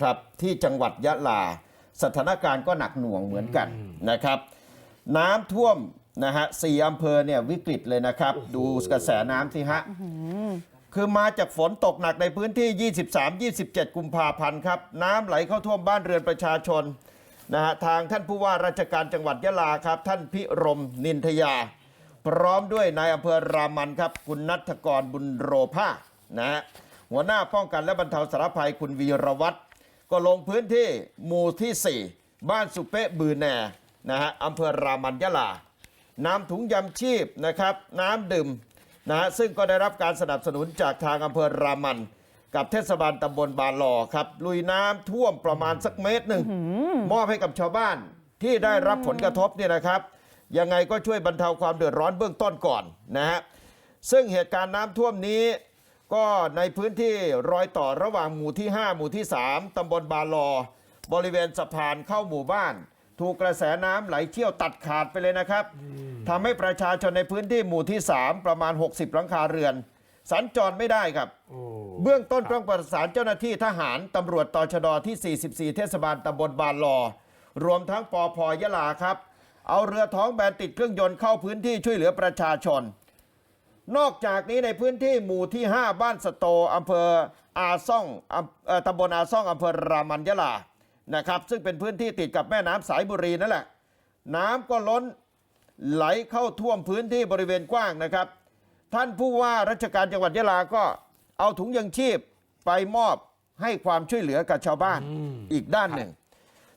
ครับที่จังหวัดยะลา สถานการณ์ก็หนักหน่วงเหมือนกันนะครับ น้ำท่วมนะฮะสี่อำเภอเนี่ยวิกฤตเลยนะครับ ดูกระแสน้ำสิฮะคือมาจากฝนตกหนักในพื้นที่ 23-27 กุมภาพันธ์ครับ น้ำไหลเข้าท่วมบ้านเรือนประชาชนนะฮะทางท่านผู้ว่าราชการจังหวัดยะลาครับ ท่านพิรมนินทยา พร้อมด้วยนายอำเภอรามันครับ คุณนัทกรบุญโรภาสนะฮะหัวหน้าป้องกันและบรรเทาสาธารณภัยคุณวีรวัตร ก็ลงพื้นที่หมู่ที่ 4 บ้านสุเปะบือแนนะฮะอำเภอรามันยะลาน้ำถุงยำชีพนะครับน้ำดื่มนะฮะซึ่งก็ได้รับการสนับสนุนจากทางอำเภอรามัน กับเทศบาลตำบลบาลอครับลุยน้ำท่วมประมาณสักเมตรหนึ่งมอบให้กับชาวบ้านที่ได้รับผลกระทบเนี่ยนะครับยังไงก็ช่วยบรรเทาความเดือดร้อนเบื้องต้นก่อนนะฮะซึ่งเหตุการณ์น้ำท่วมนี้ ก็ในพื้นที่รอยต่อระหว่างหมู่ที่ 5 หมู่ที่ 3ตำบลบาลอ บริเวณสะพานเข้าหมู่บ้าน ถูกกระแสน้ำไหลเชี่ยวตัดขาดไปเลยนะครับทำให้ประชาชนในพื้นที่หมู่ที่ 3 ประมาณ 60 หลังคาเรือน สัญจรไม่ได้ครับโอ้เบื้องต้นต้องประสานเจ้าหน้าที่ทหารตำรวจตชดที่ 44 เทศบาลตำบลบานลอ รวมทั้งปอพยะลาครับ เอาเรือท้องแบนติดเครื่องยนต์เข้าพื้นที่ช่วยเหลือประชาชน นอกจากนี้ในพื้นที่หมู่ที่ 5 บ้านสโตอำเภออาซ่องอำเอ่อตำบลอาซ่องอำเภอรามันยะลานะครับ ซึ่งเป็นพื้นที่ติดกับแม่น้ำสายบุรีนั่นแหละ น้ำก็ล้นไหลเข้าท่วมพื้นที่บริเวณกว้างนะครับ ท่านผู้ว่าราชการจังหวัดยะลาก็เอาถุงยังชีพไปมอบให้ความช่วยเหลือกับชาวบ้านอีกด้านหนึ่ง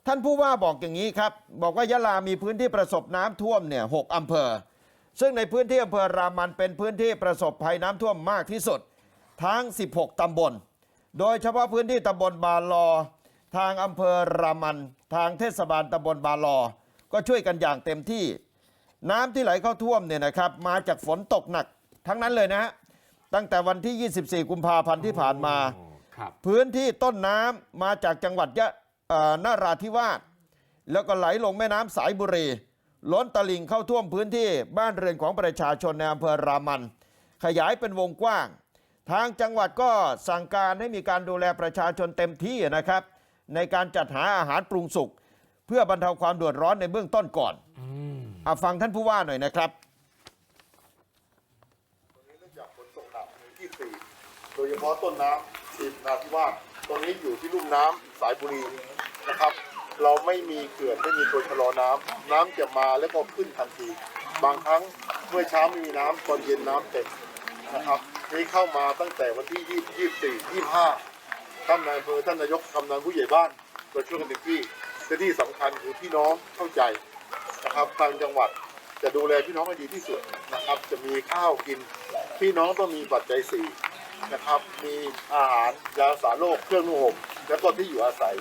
ท่านผู้ว่าบอกอย่างนี้ครับ บอกว่ายะลามีพื้นที่ประสบน้ำท่วมเนี่ยหกอำเภอ ซึ่งในพื้นที่อำเภอรามันเป็นพื้นที่ประสบภัยน้ำท่วมมากที่สุด ทั้ง 16 ตำบล โดยเฉพาะพื้นที่ตำบลบาลอ ทางอำเภอรามัน ทางเทศบาลตำบลบาลอ ก็ช่วยกันอย่างเต็มที่ น้ำที่ไหลเข้าท่วมเนี่ยนะครับมาจากฝนตกหนักทั้งนั้นเลยนะฮะตั้งแต่วันที่ 24 กุมภาพันธ์ที่ผ่านมาโอ้ครับพื้นที่ต้นน้ำมาจากจังหวัดยะเอ่อนราธิวาสแล้วก็ไหลลงแม่น้ำสายบุรี ล้นตลิ่งเข้าท่วมพื้นที่บ้านเรือนของประชาชนในอำเภอรามัน ขยายเป็นวงกว้าง ทางจังหวัดก็สั่งการให้มีการดูแลประชาชนเต็มที่นะครับ ในการจัดหาอาหารปรุงสุกเพื่อบรรเทาความเดือดร้อนในเบื้องต้นก่อนอืมเอาฟังท่านผู้ว่าหน่อยนะครับเนื่องจากฝนตกหนักในที่สี่โดยเฉพาะต้นน้ำสีนาทิวาสตอนนี้อยู่ที่ลุ่มน้ำสายบุรีนะครับ เราไม่มีเขื่อนไม่มีตัวชะลอน้ำน้ำจะมาแล้วก็ขึ้นทันที บางครั้งเมื่อเช้าไม่มีน้ำตอนเย็นน้ำเต็มนะครับนี่เข้ามาตั้งแต่วันที่ยี่ยี่สี่ยี่ห้าท่านนายอำเภอท่านนายกกำนันผู้ใหญ่บ้านก็ช่วยกันเต็มที่และที่สำคัญคือพี่น้องเข้าใจนะครับทางจังหวัดจะดูแลพี่น้องให้ดีที่สุดนะครับ จะมีข้าวกิน พี่น้องต้องมีปัจจัยสี่นะครับ มีอาหารยารักษาโรคเครื่องนุ่งห่มแล้วก็ที่อยู่อาศัย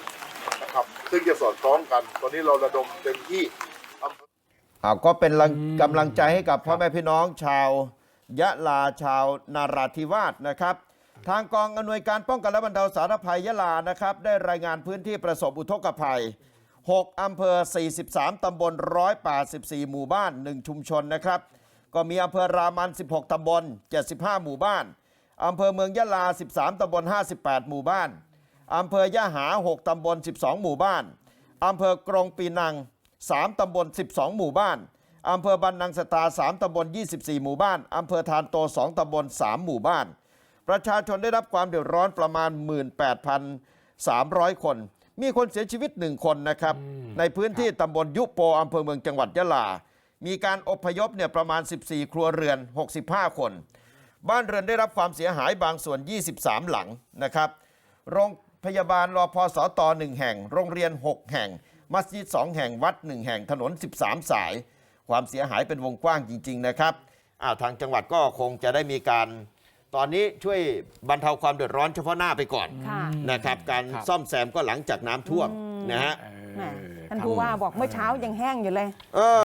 นะครับ ซึ่งจะสอดคล้องกัน ตอนนี้เราระดมเต็มที่อำเภออ่าก็เป็นแรงอืมกำลังใจให้กับพ่อครับแม่พี่น้องชาว ยะลาชาวนาราธิวาสนะครับ ทางกองอำนวยการป้องกันและบรรเทาสาธารณภัยยะลานะครับ ได้รายงานพื้นที่ประสบอุทกภัย 6 อำเภอ 43 ตำบล 184 หมู่บ้าน 1 ชุมชนนะครับ ก็มีอำเภอรามัน 16 ตำบล 75 หมู่บ้าน อำเภอเมืองยะลา 13 ตำบล 58 หมู่บ้าน อำเภอยะหา 6 ตำบล 12 หมู่บ้าน อำเภอกรงปีนัง 3 ตำบล 12 หมู่บ้าน อำเภอบันนังสตา 3 ตำบล 24 หมู่บ้าน อำเภอทานโต 2 ตำบล 3 หมู่บ้าน ประชาชนได้รับความเดือดร้อนประมาณ 18,300 คน มีคนเสียชีวิต 1 คนนะครับ ในพื้นที่ตำบลยุโปอำเภอเมืองจังหวัดยะลา มีการอพยพเนี่ยประมาณ 14 ครัวเรือน 65 คน บ้านเรือนได้รับความเสียหายบางส่วน 23 หลังนะครับ โรง พยาบาลรอพสตหนึ่งแห่ง โรงเรียน 6 แห่ง มัสยิด 2 แห่งวัด 1 แห่งถนน 13 สาย ความเสียหายเป็นวงกว้างจริง ๆ นะครับอ้าวทางจังหวัดก็คงจะได้มีการ ตอนนี้ช่วยบรรเทาความเดือดร้อนเฉพาะหน้าไปก่อนค่ะนะครับการครับ ซ่อมแซมก็หลังจากน้ำท่วมนะฮะเออแหมท่านครับผู้ว่าบอกเมื่อเช้ายังแห้งอยู่เลย เออ